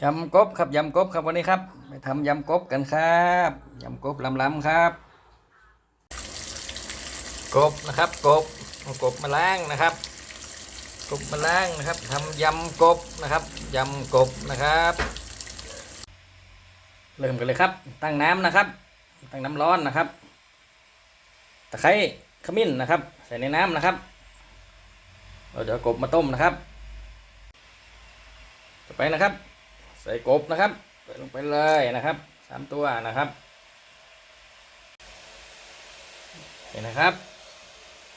ยำกบครับยำกบครับวันนี้ครับไปทำยำกบกันครับยำกบลำๆครับ กบนะครับ กบเอากบมาล้างนะครับ กบมาล้างนะครับทำยำกบนะครับยำกบนะครับ เริ่มกันเลยครับ ตั้งน้ำนะครับ ตั้งน้ำร้อนนะครับตะไคร้ขมิ้นนะครับ ใส่ในน้ำนะครับ เราจะกบมาต้มนะครับ ต่อไปนะครับ ใส่กบนะครับใส่ลงไปเลยนะครับสามตัวนะครับเห็นนะครับ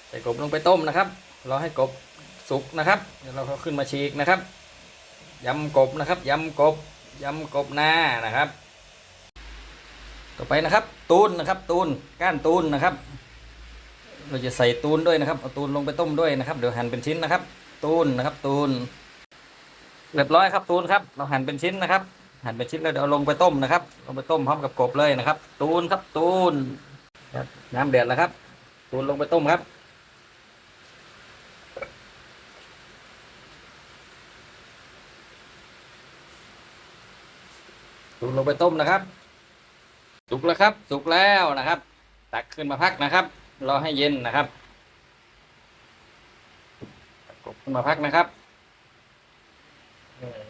ใส่กบลงไปต้มนะครับรอให้กบสุกนะครับเดี๋ยวเราขึ้นมาฉีกนะครับยำกบนะครับยำกบยำกบหน้านะครับ ต่อไปนะครับ ตูนนะครับ ตูนก้านตูนนะครับ เราจะใส่ตูนด้วยนะครับเอาตูนลงไปต้มด้วยนะครับเดี๋ยวหั่นเป็นชิ้นนะครับ ตูนนะครับ ตูน เรียบร้อยครับตูนครับเราหั่นเป็นชิ้นนะครับ หั่นเป็นชิ้นแล้วเดี๋ยวลงไปต้มนะครับ ลงไปต้มพร้อมกับกบเลยนะครับ ตูนครับตูนน้ำเดือดแล้วครับ ตูนลงไปต้มครับตูนลงไปต้มนะครับ สุกแล้วครับ สุกแล้วนะครับ ตักขึ้นมาพักนะครับรอให้เย็นนะครับกบขึ้นมาพักนะครับ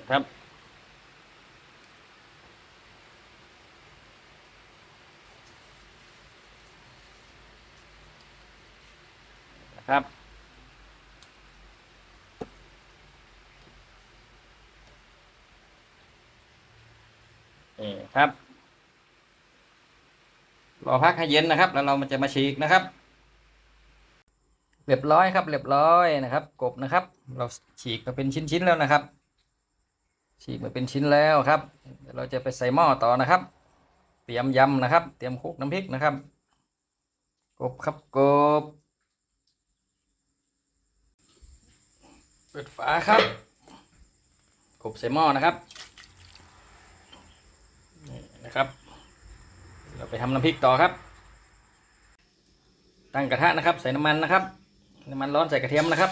ครับ ครับนี่ครับ รอพักให้เย็นนะครับ แล้วเรามันจะมาฉีกนะครับเรียบร้อยครับเรียบร้อยนะครับ กบนะครับ เราฉีกมาเป็นชิ้นๆแล้วนะครับ ฉีกมาเป็นชิ้นแล้วครับเดี๋ยวเราจะไปใส่หม้อต่อนะครับ เตรียมยำนะครับ เตรียมคลุกน้ำพริกนะครับ กบครับกบ เปิดฝาครับ กบใส่หม้อนะครับนี่นะครับ เราไปทำน้ำพริกต่อครับ ตั้งกระทะนะครับ ใส่น้ำมันนะครับ น้ำมันร้อนใส่กระเทียมนะครับ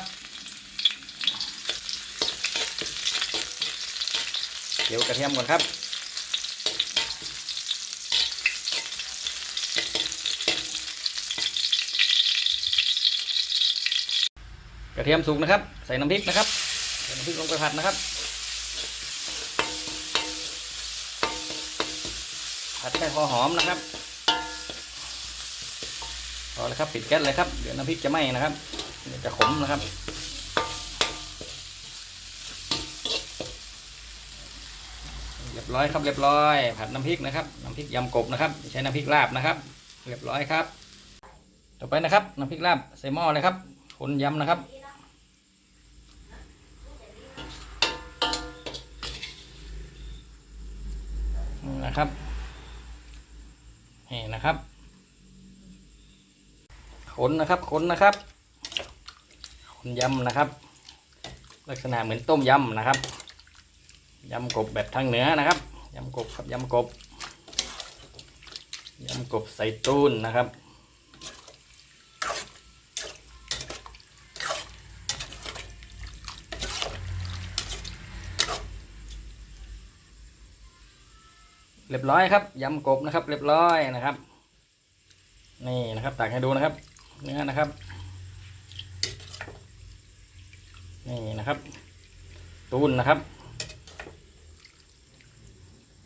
เดี๋ยวกระเทียมก่อนครับ กระเทียมสุกนะครับ ใส่น้ำพริกนะครับใส่น้ำพริกลงไปผัดนะครับ ผัดแค่พอหอมนะครับพอแล้วครับปิดแก๊สเลยครับ เดี๋ยวน้ำพริกจะไหม้นะครับเดี๋ยวจะขมนะครับ รียบร้อยครับเรียบร้อย ผัดน้ำพริกนะครับน้ำพริกยำกบนะครับ ใช้น้ำพริกลาบนะครับ เรียบร้อยครับ ต่อไปนะครับน้ำพริกลาบใส่หม้อเลยครับคนยำนะครับนี่นะครับนี่นะครับขนนะครับขนนะครับขนยำนะครับ ลักษณะเหมือนต้มยำนะครับ ยำกบแบบทางเหนือนะครับยำกบครับยำกบยำกบใส่ตูนนะครับเรียบร้อยครับยำกบนะครับเรียบร้อยนะครับ นี่นะครับตักให้ดูนะครับ เนื้อนะครับ นี่นะครับ ตูนนะครับ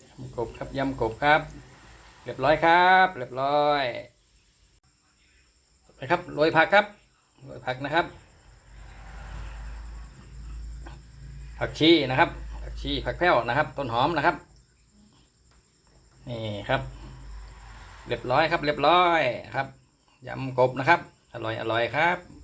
ยำ กบครับยำกบครับ เรียบร้อยครับ เรียบร้อยไปครับโรยผักครับโรยผักนะครับ ผักชีนะครับ ผักชีผักแพ้วนะครับ ต้นหอมนะครับนี่ครับ เรียบร้อยครับ เรียบร้อยครับยำกบนะครับ อร่อยอร่อยครับ